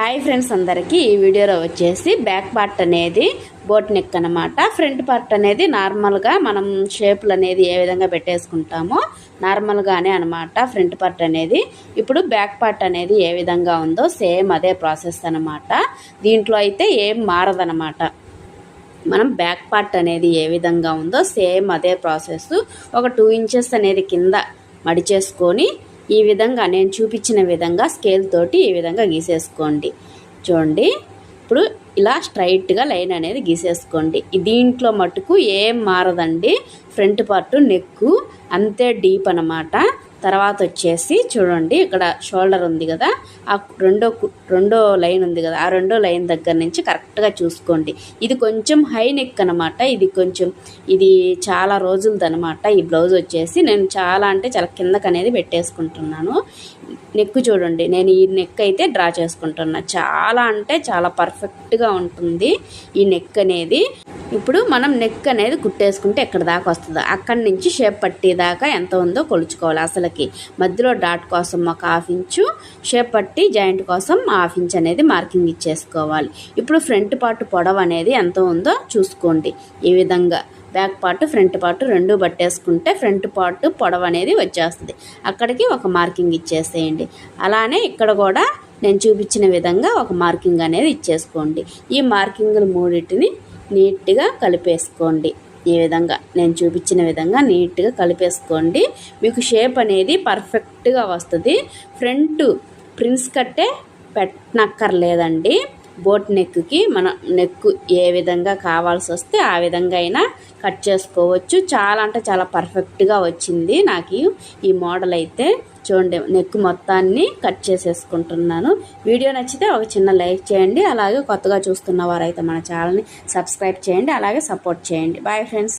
Hi friends అందరికీ ఈ వీడియోలో వచ్చేసి బ్యాక్ పార్ట్ అనేది బోట్ నెక్ అనమాట ఫ్రంట్ పార్ట్ అనేది నార్మల్గా మనం షేపులు అనేది ఏ విధంగా పెట్టేసుకుంటామో నార్మల్గానే అనమాట ఫ్రంట్ పార్ట్ అనేది. ఇప్పుడు బ్యాక్ పార్ట్ అనేది ఏ విధంగా ఉందో సేమ్ అదే ప్రాసెస్ అనమాట దీంట్లో అయితే ఏం మారదనమాట మనం బ్యాక్ పార్ట్ అనేది ఏ విధంగా ఉందో సేమ్ అదే ప్రాసెస్ ఒక టూ ఇంచెస్ అనేది కింద మడిచేసుకొని ఈ విధంగా నేను చూపించిన విధంగా స్కేల్ తోటి ఈ విధంగా గీసేసుకోండి. చూడండి. ఇప్పుడు ఇలా స్ట్రైట్గా లైన్ అనేది గీసేసుకోండి. దీంట్లో మటుకు ఏం మారదండి? ఫ్రంట్ పార్ట్ నెక్కు అంతే డీప్ అనమాట తర్వాత వచ్చేసి చూడండి ఇక్కడ షోల్డర్ ఉంది కదా. ఆ రెండో రెండో లైన్ ఉంది కదా. ఆ రెండో లైన్ దగ్గర నుంచి కరెక్ట్గా చూసుకోండి. ఇది కొంచెం హై నెక్ అనమాట ఇది కొంచెం ఇది చాలా రోజులది అనమాట ఈ బ్లౌజ్ వచ్చేసి నేను చాలా అంటే చాలా కిందకు అనేది పెట్టేసుకుంటున్నాను. నెక్ చూడండి నేను ఈ నెక్ అయితే డ్రా చేసుకుంటున్నా. చాలా అంటే చాలా పర్ఫెక్ట్గా ఉంటుంది ఈ నెక్ అనేది. ఇప్పుడు మనం నెక్ అనేది కుట్టేసుకుంటే ఎక్కడ దాకా వస్తుందో? అక్కడి నుంచి షేప్ పట్టేదాకా ఎంత ఉందో కొలుచుకోవాలి అసలుకి. మధ్యలో డాట్ కోసం ఒక హాఫ్ ఇంచు షేప్ పట్టి జాయింట్ కోసం హాఫ్ ఇంచ్ అనేది మార్కింగ్ ఇచ్చేసుకోవాలి. ఇప్పుడు ఫ్రంట్ పార్ట్ పొడవు అనేది ఎంత ఉందో చూసుకోండి. ఈ విధంగా బ్యాక్ పార్ట్ ఫ్రంట్ పార్ట్ రెండు పట్టేసుకుంటే ఫ్రంట్ పార్ట్ పొడవు అనేది వచ్చేస్తుంది. అక్కడికి ఒక మార్కింగ్ ఇచ్చేసేయండి. అలానే ఇక్కడ కూడా నేను చూపించిన విధంగా ఒక మార్కింగ్ అనేది ఇచ్చేసుకోండి. ఈ మార్కింగ్లు మూడింటిని నీట్గా కలిపేసుకోండి. ఈ విధంగా నేను చూపించిన విధంగా నీట్గా కలిపేసుకోండి. మీకు షేప్ అనేది పర్ఫెక్ట్గా వస్తుంది. ఫ్రంట్ ప్రిన్స్ కట్టే పెట్టనక్కర్లేదండి. బోట్ నెక్కి మన నెక్ ఏ విధంగా కావాల్సి వస్తే ఆ విధంగా అయినా కట్ చేసుకోవచ్చు. చాలా అంటే చాలా పర్ఫెక్ట్గా వచ్చింది నాకు ఈ మోడల్ అయితే. చూడండి నెక్ మొత్తాన్ని కట్ చేసేసుకుంటున్నాను. వీడియో నచ్చితే ఒక చిన్న లైక్ చేయండి. అలాగే కొత్తగా చూస్తున్న వారైతే మన ఛానల్ని సబ్స్క్రైబ్ చేయండి. అలాగే సపోర్ట్ చేయండి. Bye friends.